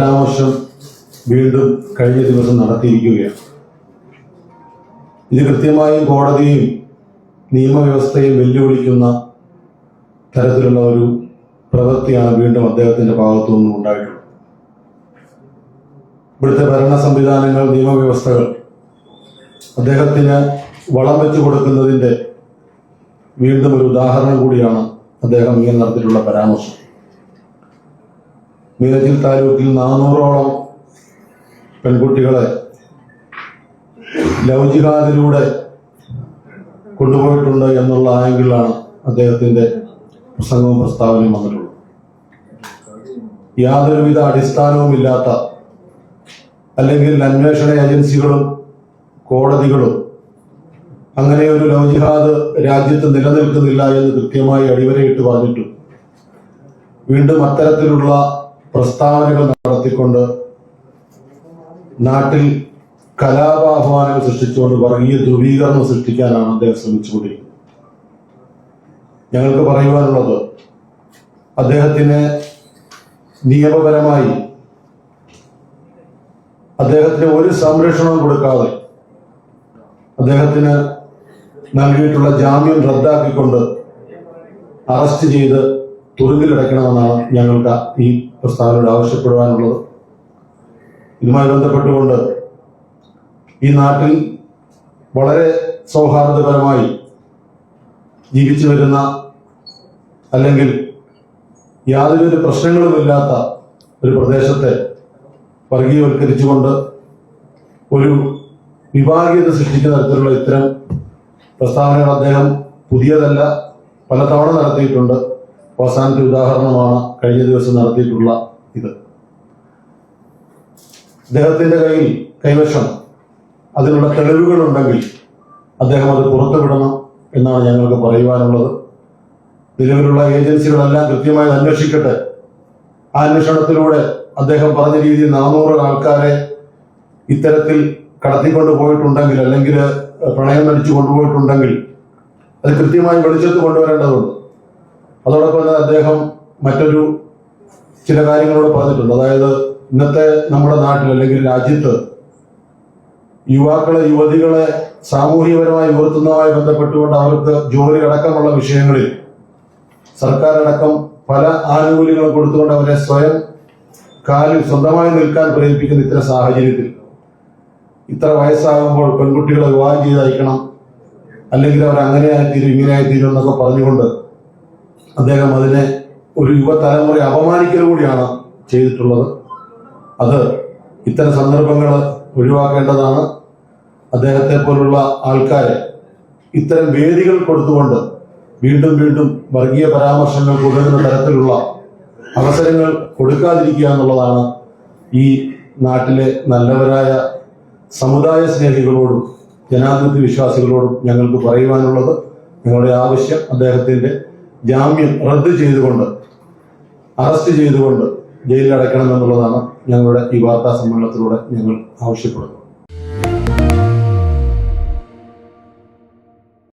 പരാമർശം വീണ്ടും കഴിഞ്ഞ ദിവസം നടത്തിയിരിക്കുകയാണ്. ഇത് കൃത്യമായും കോടതിയും നിയമവ്യവസ്ഥയും വെല്ലുവിളിക്കുന്ന തരത്തിലുള്ള ഒരു പ്രവൃത്തിയാണ് വീണ്ടും അദ്ദേഹത്തിന്റെ ഭാഗത്തു നിന്നും ഉണ്ടായിട്ടുള്ളത്. ഇവിടുത്തെ ഭരണ സംവിധാനങ്ങൾ നിയമവ്യവസ്ഥകൾ അദ്ദേഹത്തിന് വളം വെച്ചു കൊടുക്കുന്നതിന്റെ വീണ്ടും ഒരു ഉദാഹരണം കൂടിയാണ് അദ്ദേഹം ഇങ്ങനെ നടത്തിയിട്ടുള്ള പരാമർശം. മീനച്ചിൽ താലൂക്കിൽ നാനൂറോളം പെൺകുട്ടികളെ ലൗചികാതിലൂടെ കൊണ്ടുപോയിട്ടുണ്ട് എന്നുള്ള ആംഗിളിലാണ് അദ്ദേഹത്തിന്റെ പ്രസംഗവും പ്രസ്താവനയും വന്നിട്ടുള്ളത്. യാതൊരുവിധ അടിസ്ഥാനവും ഇല്ലാത്ത അല്ലെങ്കിൽ അന്വേഷണ ഏജൻസികളും കോടതികളും അങ്ങനെ ഒരു ലൗജിഹാദ് രാജ്യത്ത് നിലനിൽക്കുന്നില്ല എന്ന് കൃത്യമായി അടിവരയിട്ട് പറഞ്ഞിട്ടു വീണ്ടും അത്തരത്തിലുള്ള പ്രസ്താവനകൾ നടത്തിക്കൊണ്ട് നാട്ടിൽ കലാപാഹ്വാനങ്ങൾ സൃഷ്ടിച്ചുകൊണ്ട് വർഗീയ ധ്രുവീകരണം സൃഷ്ടിക്കാനാണ് അദ്ദേഹം ശ്രമിച്ചുകൊണ്ടിരിക്കുന്നത്. ഞങ്ങൾക്ക് പറയുവാനുള്ളത് അദ്ദേഹത്തിന് നിയമപരമായി അദ്ദേഹത്തിന് ഒരു സംരക്ഷണവും കൊടുക്കാതെ അദ്ദേഹത്തിന് നൽകിയിട്ടുള്ള ജാമ്യം റദ്ദാക്കിക്കൊണ്ട് അറസ്റ്റ് ചെയ്ത് തുറുങ്കിലടയ്ക്കണമെന്നാണ് ഞങ്ങൾക്ക് ഈ പ്രസ്താവനയോട് ആവശ്യപ്പെടുവാനുള്ളത്. ഇതുമായി ബന്ധപ്പെട്ടുകൊണ്ട് ഈ നാട്ടിൽ വളരെ സൗഹാർദ്ദപരമായി ജീവിച്ചു വരുന്ന അല്ലെങ്കിൽ യാതൊരു പ്രശ്നങ്ങളുമില്ലാത്ത ഒരു പ്രദേശത്തെ വർഗീയവൽക്കരിച്ചുകൊണ്ട് ഒരു വിഭാഗീയത സൃഷ്ടിക്കുന്ന തരത്തിലുള്ള ഇത്തരം പ്രസ്താവനകൾ അദ്ദേഹം പുതിയതല്ല പലതവണ നടത്തിയിട്ടുണ്ട്. അവസാനത്തെ ഉദാഹരണമാണ് കഴിഞ്ഞ ദിവസം നടത്തിയിട്ടുള്ള ഇത്. അദ്ദേഹത്തിന്റെ കയ്യിൽ കൈവശം അതിനുള്ള തെളിവുകളുണ്ടെങ്കിൽ അദ്ദേഹം അത് പുറത്തുവിടണം എന്നാണ് ഞങ്ങൾക്ക് പറയുവാനുള്ളത്. നിലവിലുള്ള ഏജൻസികളെല്ലാം കൃത്യമായി അന്വേഷിക്കട്ടെ. ആ അന്വേഷണത്തിലൂടെ അദ്ദേഹം പറഞ്ഞ രീതിയിൽ നാനൂറ് ആൾക്കാരെ ഇത്തരത്തിൽ കടത്തിക്കൊണ്ടു പോയിട്ടുണ്ടെങ്കിൽ അല്ലെങ്കിൽ പ്രണയം നടിച്ചു കൊണ്ടുപോയിട്ടുണ്ടെങ്കിൽ അത് കൃത്യമായി വെളിച്ചത്ത് കൊണ്ടുവരേണ്ടതുണ്ട്. അതോടൊപ്പം തന്നെ അദ്ദേഹം മറ്റൊരു ചില കാര്യങ്ങളോട് പറഞ്ഞിട്ടുണ്ട്. അതായത് ഇന്നത്തെ നമ്മുടെ നാട്ടിൽ അല്ലെങ്കിൽ രാജ്യത്ത് യുവാക്കളെ യുവതികളെ സാമൂഹികപരമായി ഉയർത്തുന്നതുമായി ബന്ധപ്പെട്ടുകൊണ്ട് അവർക്ക് ജോലി അടക്കമുള്ള വിഷയങ്ങളിൽ സർക്കാർ അടക്കം പല ആനുകൂല്യങ്ങളും കൊടുത്തുകൊണ്ട് അവരെ സ്വയം കാലിൽ സ്വന്തമായി നിൽക്കാൻ പ്രേരിപ്പിക്കുന്ന ഇത്തരം സാഹചര്യത്തിൽ ഇത്ര വയസ്സാകുമ്പോൾ പെൺകുട്ടികളെ വിവാഹം ചെയ്തയക്കണം അല്ലെങ്കിൽ അവർ അങ്ങനെയായിത്തീരും ഇങ്ങനെയായിത്തീരും എന്നൊക്കെ പറഞ്ഞുകൊണ്ട് അദ്ദേഹം അതിനെ ഒരു യുവതലമുറ അപമാനിക്കൽ കൂടിയാണ് ചെയ്തിട്ടുള്ളത്. അത് ഇത്തരം സന്ദർഭങ്ങൾ ഒഴിവാക്കേണ്ടതാണ്. അദ്ദേഹത്തെ പോലുള്ള ആൾക്കാരെ ഇത്തരം വേദികൾ കൊടുത്തുകൊണ്ട് വീണ്ടും വീണ്ടും വർഗീയ പരാമർശങ്ങൾ തുടരുന്ന തരത്തിലുള്ള അവസരങ്ങൾ കൊടുക്കാതിരിക്കുക എന്നുള്ളതാണ് ഈ നാട്ടിലെ നല്ലവരായ സമുദായ സ്നേഹികളോടും ജനാധിപത്യ വിശ്വാസികളോടും ഞങ്ങൾക്ക് പറയുവാനുള്ളത്. ഞങ്ങളുടെ ആവശ്യം അദ്ദേഹത്തിന്റെ ജാമ്യം റദ്ദ് ചെയ്തുകൊണ്ട് അറസ്റ്റ് ചെയ്തുകൊണ്ട് ജയിലിൽ അടയ്ക്കണം എന്നുള്ളതാണ് ഞങ്ങളുടെ ഈ വാർത്താ സമ്മേളനത്തിലൂടെ ഞങ്ങൾ ആവശ്യപ്പെടുന്നത്.